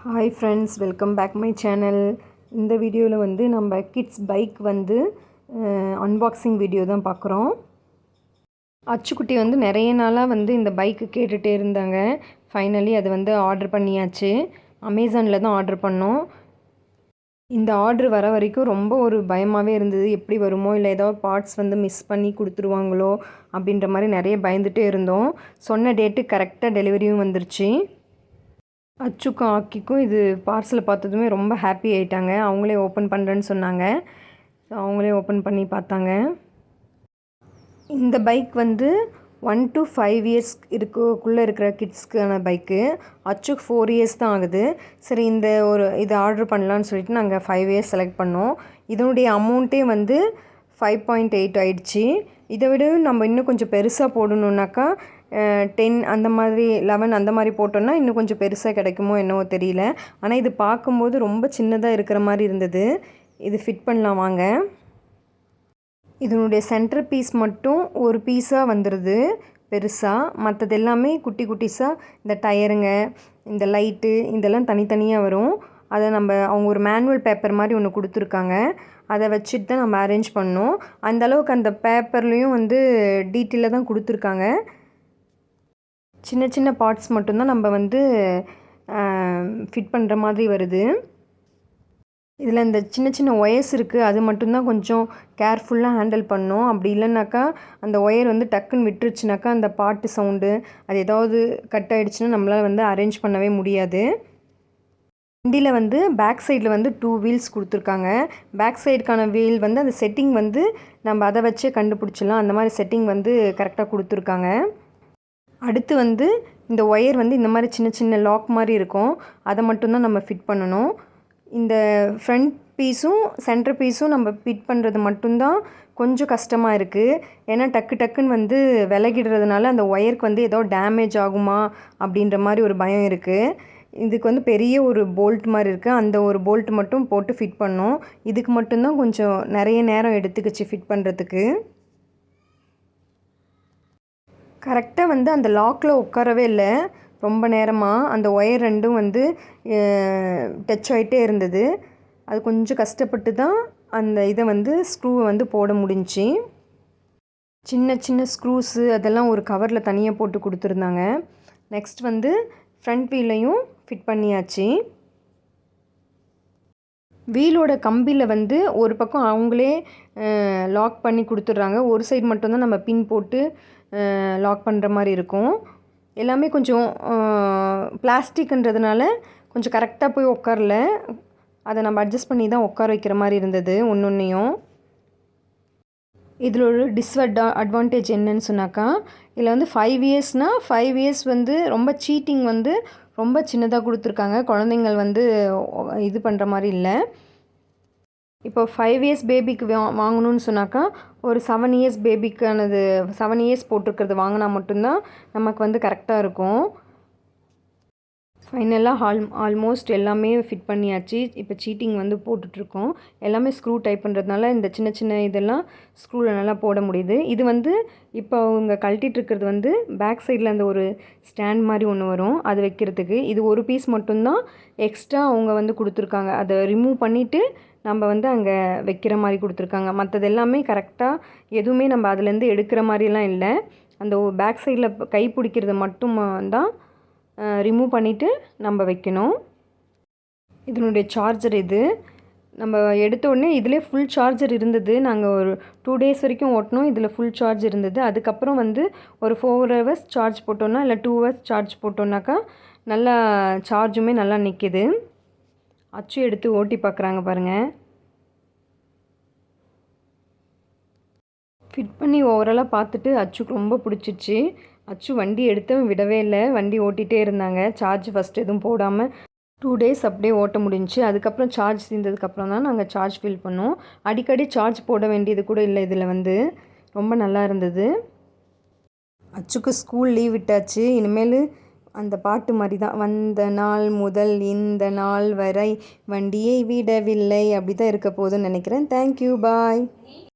Hi friends welcome back my channel இந்த வீடியோவில் வந்து நம்ம கிட்ஸ் பைக் வந்து அன்பாக்சிங் வீடியோ தான் பார்க்குறோம். அச்சுக்குட்டி வந்து நிறைய நாளாக வந்து இந்த பைக்கு கேட்டுகிட்டே இருந்தாங்க. ஃபைனலி அது வந்து ஆர்டர் பண்ணியாச்சு. அமேசானில் தான் ஆர்டர் பண்ணோம். இந்த ஆர்டர் வர வரைக்கும் ரொம்ப ஒரு பயமாகவே இருந்தது. எப்படி வருமோ இல்லை ஏதாவது பார்ட்ஸ் வந்து மிஸ் பண்ணி கொடுத்துருவாங்களோ அப்படின்ற மாதிரி நிறைய பயந்துகிட்டே இருந்தோம். சொன்ன டேட்டு கரெக்டாக டெலிவரியும் வந்துருச்சு. அச்சுக்கும் ஆக்கிக்கும் இது பார்சலை பார்த்ததுமே ரொம்ப ஹாப்பி ஆயிட்டாங்க. அவங்களே ஓப்பன் பண்ணுறேன்னு சொன்னாங்க. அவங்களே ஓப்பன் பண்ணி பார்த்தாங்க. இந்த பைக் வந்து ஒன் டு ஃபைவ் இயர்ஸ் இருக்குள்ளே இருக்கிற கிட்ஸ்க்கான பைக்கு அச்சுக்கு ஃபோர் இயர்ஸ் தான் ஆகுது. சரி இந்த ஒரு இது ஆர்டர் பண்ணலான்னு சொல்லிட்டு நாங்கள் ஃபைவ் இயர்ஸ் செலக்ட் பண்ணோம். இதனுடைய அமௌண்ட்டே வந்து ஃபைவ் பாயிண்ட் எயிட் ஆயிடுச்சு. இதை விட நம்ம இன்னும் கொஞ்சம் பெருசாக போடணுன்னாக்கா டென் அந்த மாதிரி லெவன் அந்த மாதிரி போட்டோன்னா இன்னும் கொஞ்சம் பெருசாக கிடைக்குமோ என்னவோ தெரியல. ஆனால் இது பார்க்கும்போது ரொம்ப சின்னதாக இருக்கிற மாதிரி இருந்தது. இது ஃபிட் பண்ணலாம் வாங்க. இதனுடைய சென்டர் பீஸ் மட்டும் ஒரு பீஸாக வந்துடுது பெருசாக மற்றது எல்லாமே குட்டி குட்டிஸாக இந்த டயருங்க இந்த லைட்டு இதெல்லாம் தனித்தனியாக வரும். அதை நம்ம அவங்க ஒரு மேனுவல் பேப்பர் மாதிரி ஒன்று கொடுத்துருக்காங்க. அதை வச்சுட்டு தான் நம்ம அரேஞ்ச் பண்ணோம். அந்தளவுக்கு அந்த பேப்பர்லேயும் வந்து டீட்டெயிலாக தான் கொடுத்துருக்காங்க. சின்ன சின்ன பார்ட்ஸ் மட்டும்தான் நம்ம வந்து ஃபிட் பண்ணுற மாதிரி வருது. இதில் இந்த சின்ன சின்ன ஒயர்ஸ் இருக்குது அது மட்டும்தான் கொஞ்சம் கேர்ஃபுல்லாக ஹேண்டில் பண்ணோம். அப்படி இல்லைனாக்கா அந்த ஒயர் வந்து டக்குன்னு விட்டுருச்சுனாக்கா அந்த பாட்டு சவுண்டு அது ஏதாவது கட் ஆகிடுச்சுன்னா நம்மளால் வந்து அரேஞ்ச் பண்ணவே முடியாது. வண்டியில் வந்து பேக் சைடில் வந்து டூ வீல்ஸ் கொடுத்துருக்காங்க. பேக் சைடுக்கான வீல் வந்து அந்த செட்டிங் வந்து நம்ம அதை வச்சே கண்டுபிடிச்சிடலாம். அந்த மாதிரி செட்டிங் வந்து கரெக்டாக கொடுத்துருக்காங்க. அடுத்து வந்து இந்த ஒயர் வந்து இந்த மாதிரி சின்ன சின்ன லாக் மாதிரி இருக்கும். அதை மட்டும்தான் நம்ம ஃபிட் பண்ணணும். இந்த ஃப்ரண்ட் பீஸும் சென்டர் பீஸும் நம்ம ஃபிட் பண்ணுறது மட்டும்தான் கொஞ்சம் கஷ்டமாக இருக்குது ஏன்னா டக்கு டக்குன்னு வந்து விலகிடுறதுனால அந்த ஒயருக்கு வந்து ஏதோ டேமேஜ் ஆகுமா அப்படின்ற மாதிரி ஒரு பயம் இருக்குது இதுக்கு வந்து பெரிய ஒரு போல்ட் மாதிரி இருக்குது அந்த ஒரு போல்ட் மட்டும் போட்டு ஃபிட் பண்ணோம் இதுக்கு மட்டும்தான் கொஞ்சம் நிறைய நேரம் எடுத்துக்கிச்சு ஃபிட் பண்ணுறதுக்கு கரெக்டாக வந்து அந்த லாக்கில் உட்காரவே இல்லை. ரொம்ப நேரமாக அந்த ஒயர் ரெண்டும் வந்து டச் ஆகிட்டே இருந்தது. அது கொஞ்சம் கஷ்டப்பட்டு தான் அந்த இதை வந்து ஸ்க்ரூவை வந்து போட முடிஞ்சு. சின்ன சின்ன ஸ்க்ரூஸு அதெல்லாம் ஒரு கவரில் தனியாக போட்டு கொடுத்துருந்தாங்க. நெக்ஸ்ட் வந்து ஃப்ரண்ட் வீலையும் ஃபிட் பண்ணியாச்சு. வீலோட கம்பியில் வந்து ஒரு பக்கம் அவங்களே லாக் பண்ணி கொடுத்துட்றாங்க. ஒரு சைடு மட்டும்தான் நம்ம பின் போட்டு லாக் பண்ணுற மாதிரி இருக்கும். எல்லாமே கொஞ்சம் பிளாஸ்டிக்ன்றதுனால கொஞ்சம் கரெக்டாக போய் உட்காரல அதை நம்ம அட்ஜஸ்ட் பண்ணி தான் உட்கார வைக்கிற மாதிரி இருந்தது ஒன்று ஒன்றையும் இதில் ஒரு டிஸ்அட்வா அட்வான்டேஜ் என்னன்னு சொன்னாக்கா இதில் வந்து ஃபைவ் இயர்ஸ்னால் ஃபைவ் இயர்ஸ் வந்து ரொம்ப சீட்டிங் வந்து ரொம்ப சின்னதாக கொடுத்துருக்காங்க. குழந்தைங்கள் வந்து இது பண்ணுற மாதிரி இல்லை. இப்போ ஃபைவ் இயர்ஸ் பேபிக்கு வா வாங்கணும்னு சொன்னாக்கா ஒரு செவன் இயர்ஸ் பேபிக்கானது செவன் இயர்ஸ் போட்டிருக்கிறது வாங்கினா மட்டும்தான் நமக்கு வந்து கரெக்டாக இருக்கும். ஃபைனலாக ஆல் ஆல்மோஸ்ட் எல்லாமே ஃபிட் பண்ணியாச்சு. இப்போ சீட்டிங் வந்து போட்டுட்ருக்கோம். எல்லாமே ஸ்க்ரூ டைப் பண்ணுறதுனால இந்த சின்ன சின்ன இதெல்லாம் ஸ்க்ரூவில் நல்லா போட முடியுது. இது வந்து இப்போ அவங்க கழட்டிட்டு இருக்கிறது வந்து பேக் சைடில் அந்த ஒரு ஸ்டாண்ட் மாதிரி ஒன்று வரும். அது வைக்கிறதுக்கு. இது ஒரு பீஸ் மட்டும்தான் எக்ஸ்ட்ரா அவங்க வந்து கொடுத்துருக்காங்க. அதை ரிமூவ் பண்ணிவிட்டு நம்ம வந்து அங்கே வைக்கிற மாதிரி கொடுத்துருக்காங்க. மற்றது எல்லாமே கரெக்டாக எதுவுமே நம்ம அதுலேருந்து எடுக்கிற மாதிரிலாம் இல்லை. அந்த பேக் சைடில் கை பிடிக்கிறது மட்டும் தான் ரிமூவ் பண்ணிவிட்டு நம்ம வைக்கணும். இதனுடைய சார்ஜர் இது. நம்ம எடுத்த உடனே இதிலே ஃபுல் சார்ஜர் இருந்தது. நாங்கள் ஒரு டூ டேஸ் வரைக்கும் ஓட்டினோம் இதில் ஃபுல் சார்ஜ் இருந்தது. அதுக்கப்புறம் வந்து ஒரு ஃபோர் ஹவர்ஸ் சார்ஜ் போட்டோன்னா இல்லை டூ ஹவர்ஸ் சார்ஜ் போட்டோன்னாக்கா நல்லா சார்ஜுமே நல்லா நிற்கிது அச்சு எடுத்து ஓட்டி பார்க்குறாங்க பாருங்கள் ஃபிட் பண்ணி ஓவராலாக பார்த்துட்டு அச்சுக்கு ரொம்ப பிடிச்சிச்சு அச்சு வண்டி எடுத்தவன் விடவே இல்லை. வண்டி ஓட்டிகிட்டே இருந்தாங்க. சார்ஜ் ஃபஸ்ட்டு எதுவும் போடாமல் டூ டேஸ் அப்படியே ஓட்ட முடிஞ்சு அதுக்கப்புறம் சார்ஜ் தீர்ந்ததுக்கப்புறம் தான் நாங்கள் சார்ஜ் ஃபில் பண்ணோம். அடிக்கடி சார்ஜ் போட வேண்டியது கூட இல்லை இதில் வந்து. ரொம்ப நல்லா இருந்தது. அச்சுக்கு ஸ்கூல் லீவ் விட்டாச்சு. இனிமேல் அந்த பாட்டு மாதிரி தான் வந்த நாள் முதல் இந்த நாள் வரை வண்டியை விடவில்லை. அப்படி தான் இருக்க போதுன்னு நினைக்கிறேன். Thank you bye